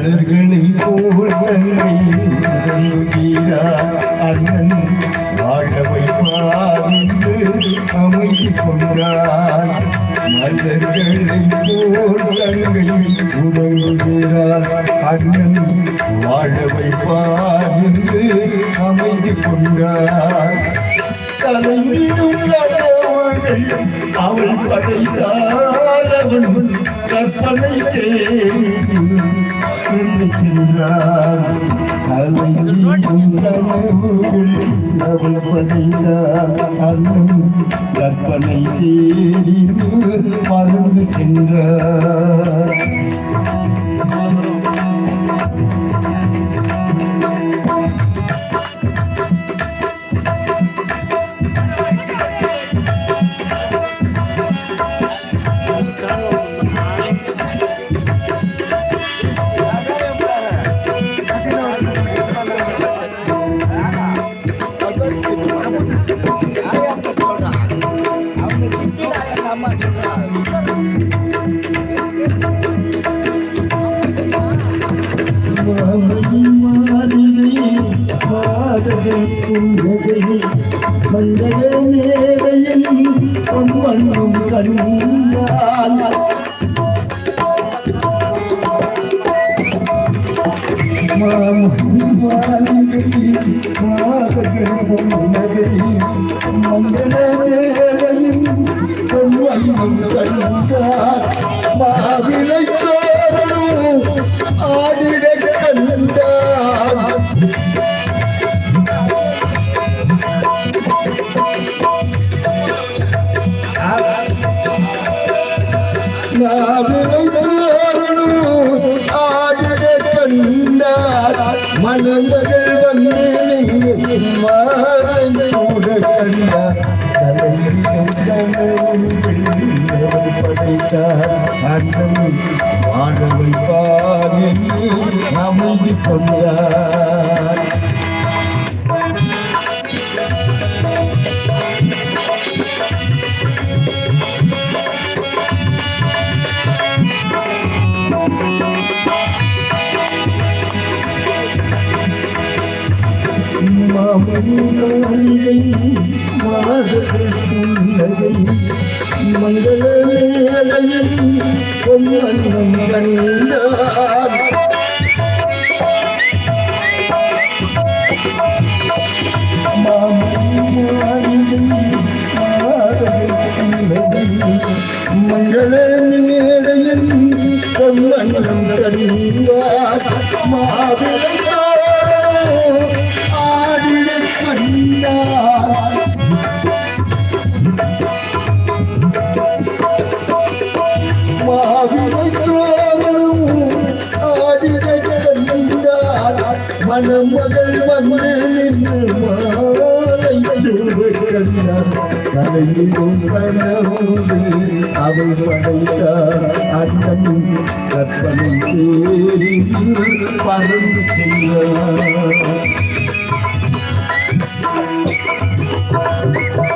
மலர்களை போல் அண்ணன் வாழ வைப்பார் என்று அமைதி கொண்டார் மலர்களை போல் தங்கை உறங்குகிறார் அண்ணன் வாழ வைப்பார் என்று அமைதி கொண்டார் கலைஞரும் அவள் பதைத்தாரவன் கற்பனை கேள்வி தேடி சென்றார் கலைஞரும் அவள் பதைத்தார் அண்ணன் கற்பனை தேடி பறந்து சென்றார். Mahavi. மாமணியை மாதர்கள் புன்னகை மங்கள மேலையில் பொன்னன்னம் கண்டார் மங்கள மேடையில் பொன்னன்னம் கண்டார் மாவிலை கண்டார் மாவிலை தோழரும் ஆடிட கண்டார் மணமகள் வந்து நின்று மாலை கண்டார் கனவோடு அவள் அண்ணன் கற்பனை பறந்து சென்றார் பூமனும்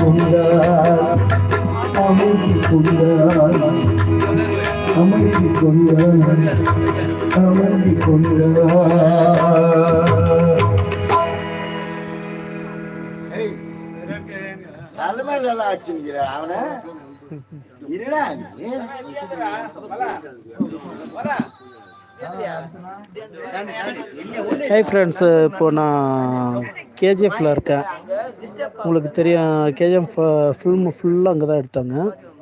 அமைதி கொண்டார். அமைதி கொண்டார். அமைதி கொண்டான் அமர்ந்து கொண்டான் தலைமையில எல்லாம் அடிச்சுக்கிற அவன? இருடா நீ ஹை ஃப்ரெண்ட்ஸு இப்போது நான் கேஜிஎஃப்பில் இருக்கேன். உங்களுக்கு தெரியும் கேஜிஎஃப் ஃபில்ம் ஃபுல்லாக அங்கே தான் எடுத்தாங்க.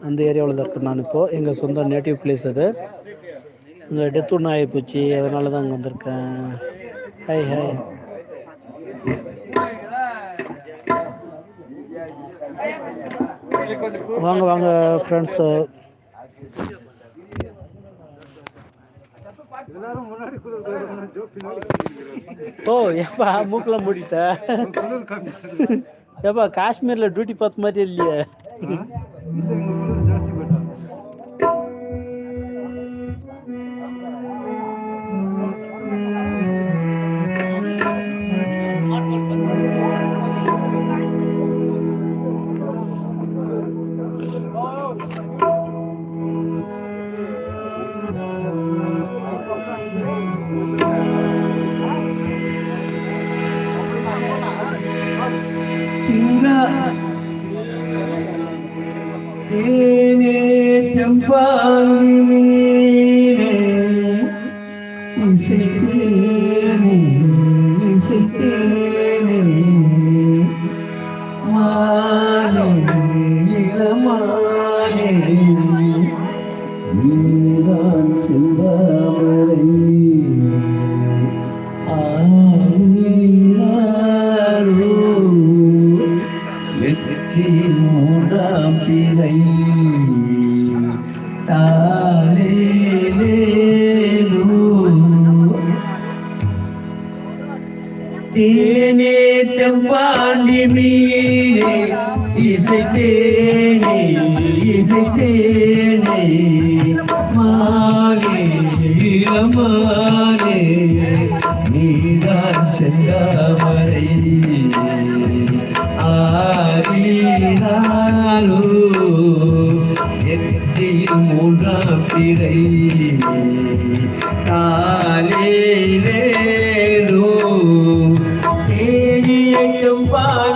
அந்த ஏரியாவில் தான் இருக்கேன் நான் இப்போது எங்கள் சொந்த நேட்டிவ் பிளேஸ் அது. இங்கே டெத் ஒன்று ஆகிப்போச்சு அதனால தான் அங்கே வந்திருக்கேன். ஹாய் ஹாய் வாங்க வாங்க ஃப்ரெண்ட்ஸு ஓ ஏப்பா மூக்கெல்லாம் மூடிட்ட? ஏப்பா காஷ்மீரில் டியூட்டி பார்த்த மாதிரி இல்லையே. எத்தியில் மூன்றாம் பிறை காலேலேலோ தேனியக்கம் பாடி வீணே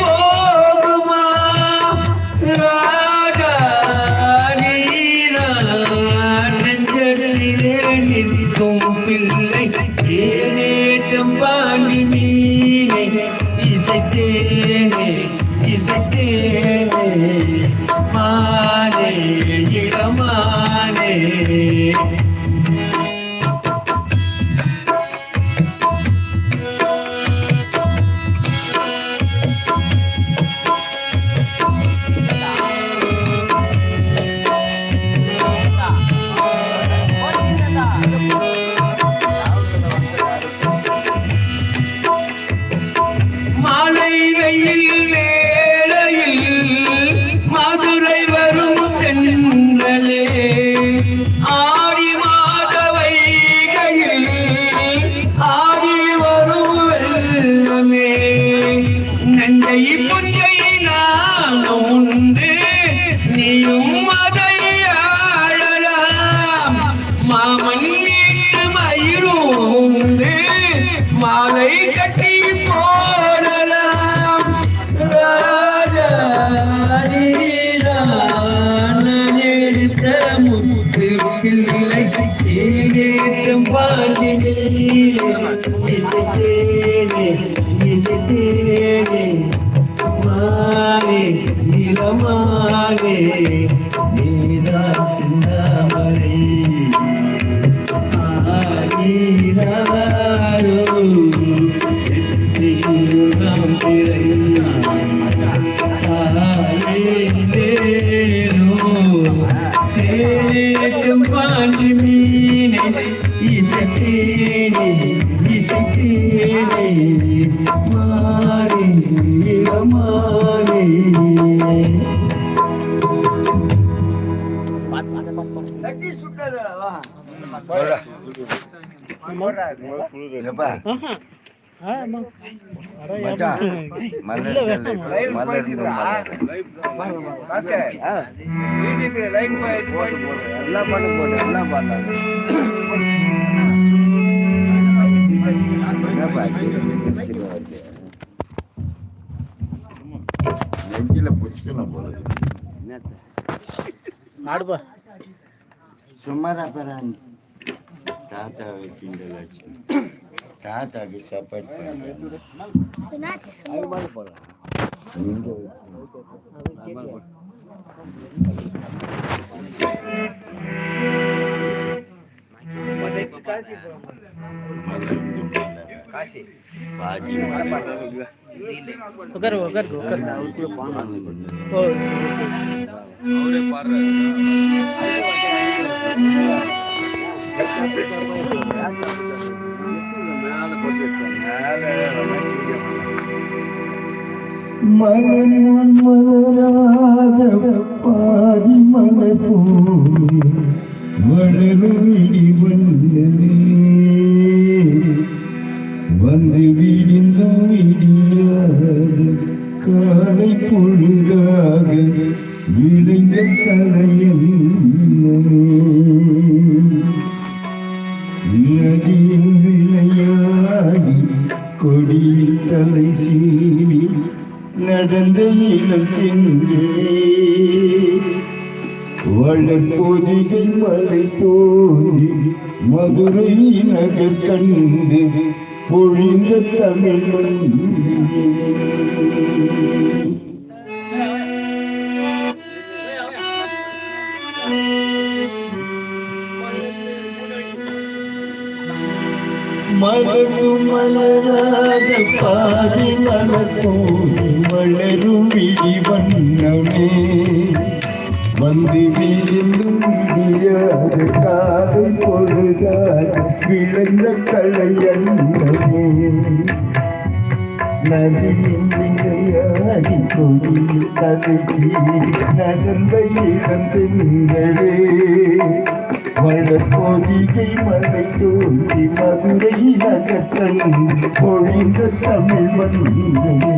போகுமா இசைத்தேனே மாறி இளமானே மச்சான் நெஞ்சில புடிச்சுக்கணும் போல இருக்கு. ஆடுப்பா சும்மாதான் பரான் தாத்தாவை கிண்டல் ஆச்சு தாத்தாக்கு சப்போர்ட் பண்ணுறேன் பாஜி உட்காரு உட்காரு உட்காரு ஓ மலரும் மலராத பாதி மலர் வளரும் இடிவந்ததே வந்து வளர்பொதிகை மலை தோன்றி மதுரை நகர் கண்டு பொழிந்த தமிழ் மண்ணே. மலரும் மலராத பாதி மலர்போல் மலரும் இடி வண்ணமே வந்து விழுந்தும் முடியாத காலை பொழுதால் விளைந்த களையண்ணமே நதியின் விளையாடி கொடி தலை நடந்த இழந்து திங்களே வளர்பொதிகை மழை தோன்றி மதுரை நகத்தன் பொழிந்த தமிழ் வந்தமே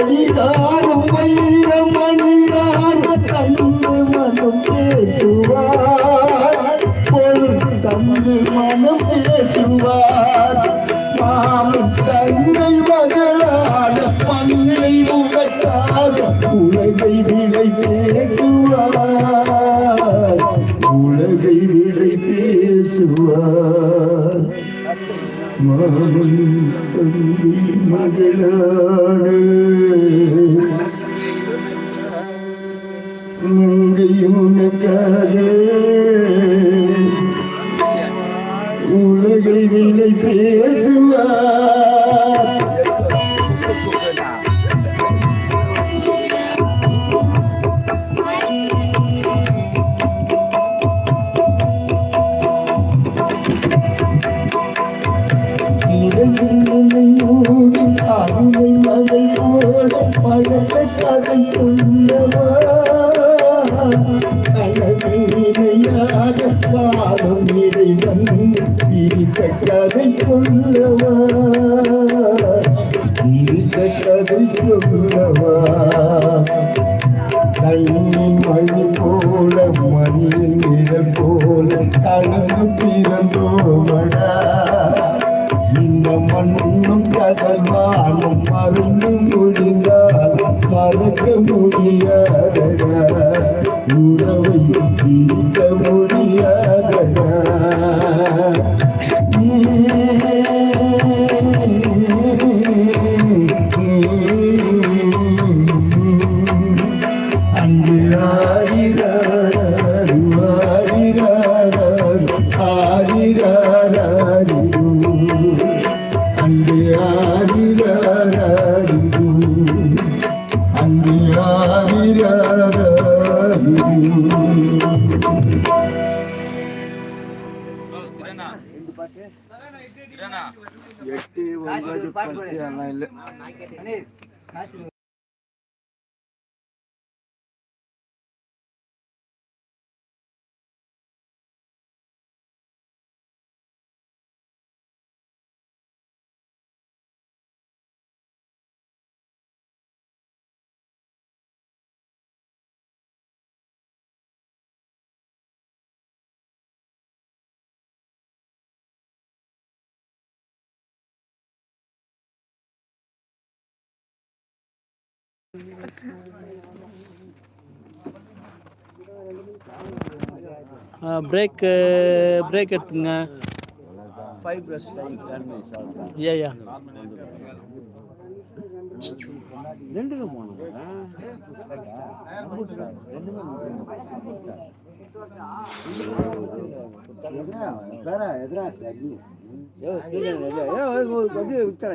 செடிதாரும் வைரமணிதாரும் கண்டு மனம் பேசுவார். பொருள் கண்டு மனம் பேசுவார். மாமி தங்கை மகளான பங்கை உனக்காக உலகை விடை பேசுவார். உலகை விடை பேசுவார். மாமி அருமை மகள் போல பழக்க கதை சொல்லவா அழகினையாக பாதம் இடைவன் பிரித்த கதை சொல்லவா பிரித்த கதை சொல்லவா கண்ணின் மணி போல மணியின் நிழல் போல கலந்து பிறந்தோமடா? மண்ணும் கடல் வாழும் மருந்து முடிந்தாலும் மறக்க முடியாத உறவை பிரிக்க முடியாது பிரேக் பிரேக் எடுத்துங்க. ஃபைவ் ப்ளஸ் ஃபைவ் ஐயா ஐயா ரெண்டுக்கு போகணும் எதிரா அப்படியே விட்டார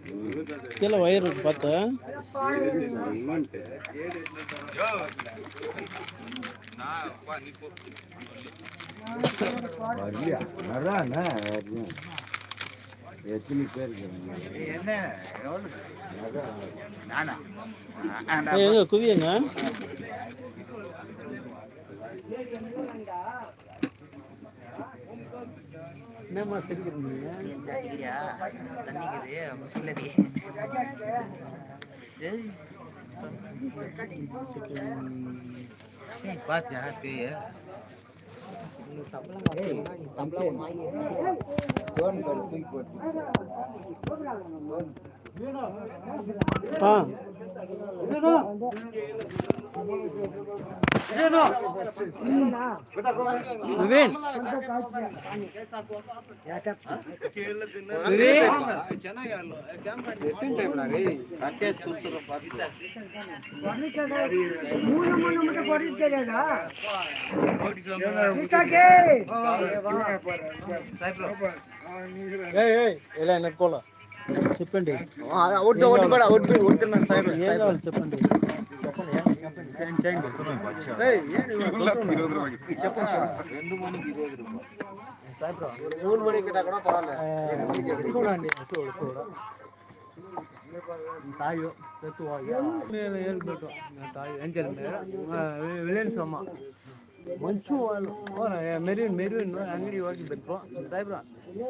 கீழே ஒயர் இருக்கு பார்த்து. எத்தனை பேர் எங்க குவியங்க? என்னம்மா சிரிக்கிறீங்க? பா விவேன் விவேன் ఏయ్ ¿Qué es eso? ¿Qué. చెప్పండి ఏం కావాలి చెప్పండి చూడండి చూడు చూడు ತಾಯಿ ಎತ್ತುವಾಗ ಮೇಲೆ ಹೇಳ್ಬಿಟ್ಟು ತಾಯಿ ಎಂಚಲ್ ವಿಲಿಯನ್ಸ್ ಅಮ್ಮ ಮಂಚು ಮೆರೂನ್ ಮೆರೂನ್ ಅಂಗಡಿ ಹೋಗಿ ಬಂತು ಸಾಹೇಬ್ರ